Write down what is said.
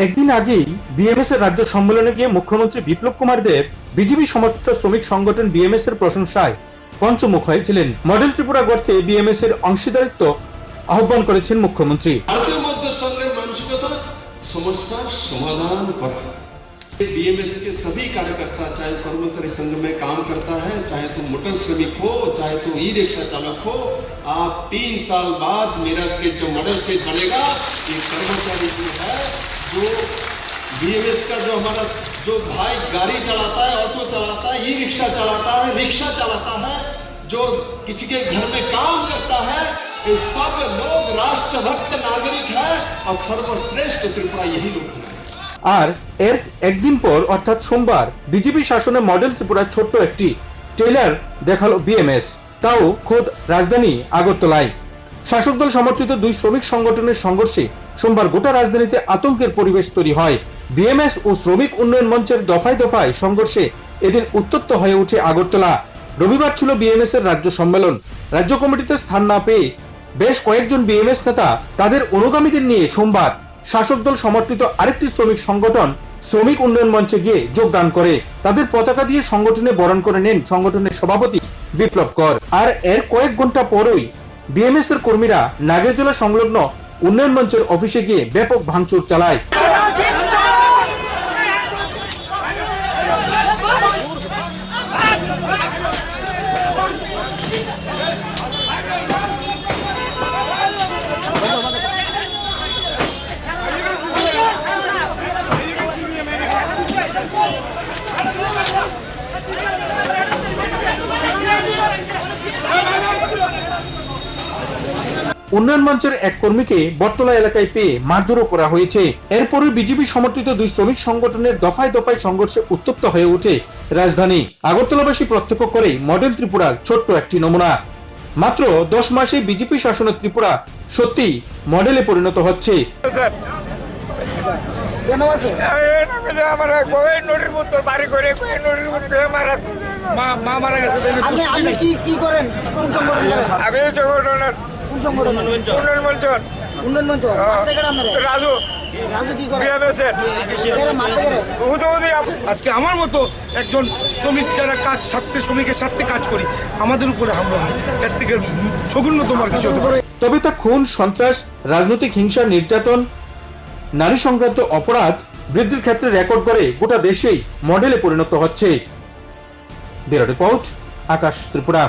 একদিন আগেই বিএমএস এর রাজ্য সম্মেলনে গিয়ে মুখ্যমন্ত্রী বিপ্লব কুমার দেব বিজেপি সমর্থিত শ্রমিক সংগঠন বিএমএস এর প্রশংসায় পঞ্চমুখ হয়েছিলেন মডেল ত্রিপুরা গড়তে বিএমএস এর অংশীদারিত্ব আহ্বান করেছেন মুখ্যমন্ত্রী ভারতীয় মধ্য সংঘের মানসিকতা সমস্যার সমাধান করা बीएमएस के सभी कार्यकर्ता चाहे कर्मचारी संघ में काम करता है चाहे तो मोटर श्रमिक हो चाहे तो ई रिक्शा चालक हो आप तीन साल बाद मेरा के जो मॉडल स्टेट बनेगा ये कर्मचारी जो है जो बीएमएस का जो हमारा जो भाई गाड़ी चलाता है ऑटो चलाता है ई रिक्शा चलाता है रिक्शा चलाता है जो किसी के घर में काम करता है ये सब लोग राष्ट्रभक्त नागरिक है और सर्वश्रेष्ठ त्रिपुरा यही लोग हैं আর এর একদিন পর অর্থাৎ সোমবার বিজেপি শাসনে মডেল ত্রিপুরার ছোট্ট একটি ট্রেলার দেখালো বিএমএস তাও খোদ রাজধানী আগরতলায় শাসক দল সমর্থিত দুই শ্রমিক সংগঠনের সংঘর্ষে সোমবার গোটা রাজধানীতে আতঙ্কের পরিবেশ তৈরি হয়। বিএমএস ও শ্রমিক উন্নয়ন মঞ্চের দফায় দফায় সংঘর্ষে এদিন উত্তপ্ত হয়ে ওঠে আগরতলা। রবিবার ছিল বিএমএস এর রাজ্য সম্মেলন। রাজ্য কমিটিতে স্থান না পেয়ে বেশ কয়েকজন বিএমএস নেতা তাদের অনুগামীদের নিয়ে সোমবার শাসক দল সমর্থিত আরেকটি শ্রমিক সংগঠন, শ্রমিক উন্নয়ন মঞ্চে গিয়ে যোগদান করে। তাদের পতাকা দিয়ে সংগঠনে বরণ করে নেন সংগঠনের সভাপতি বিপ্লব কর। আর এর কয়েক ঘণ্টা পরই বিএমএস এর কর্মীরা নাগেরজোলা সংলগ্ন উন্নয়ন মঞ্চের অফিসে গিয়ে ব্যাপক ভাঙচুর চালায়। উন্নয়ন মঞ্চের এক কর্মীকে বটতলা এলাকায় পেয়ে মারধরও করা হয়েছে। এরপরই বিজেপি সমর্থিত দুই শ্রমিক সংগঠনের দফায় দফায় সংঘর্ষে উত্তপ্ত হয়ে ওঠে রাজধানী। আগরতলাবাসী প্রত্যক্ষ করে মডেল ত্রিপুরার ছোট্ট একটি নমুনা। মাত্র দশ মাসে বিজেপি শাসনের ত্রিপুরা সত্যি মডেলে পরিণত হচ্ছে। কেন আছে আমার নদীর মতো বাড়ি করে নদীর মতো মারা মা মা মারা গেছে আপনি আপনি কি কি করেন? কোন সংগঠন করেন আমি সংগঠনের কোন সংগঠন উন্নয়ন মঞ্চন উন্নয়ন মঞ্চ রাজু। আজকে আমার মতো একজন শ্রমিক যারা কাজ সাথে শ্রমিকের সাথে কাজ করি আমাদের উপরে হামলা হয়। এর থেকে আর কিছু হতে পারে। তবে তা খুন সন্ত্রাস রাজনৈতিক হিংসা নির্যাতন নারী সংক্রান্ত অপরাধ বৃদ্ধির ক্ষেত্রে রেকর্ড করে গোটা দেশেই মডেলে পরিণত হচ্ছে। Bureau report Akash Tripura.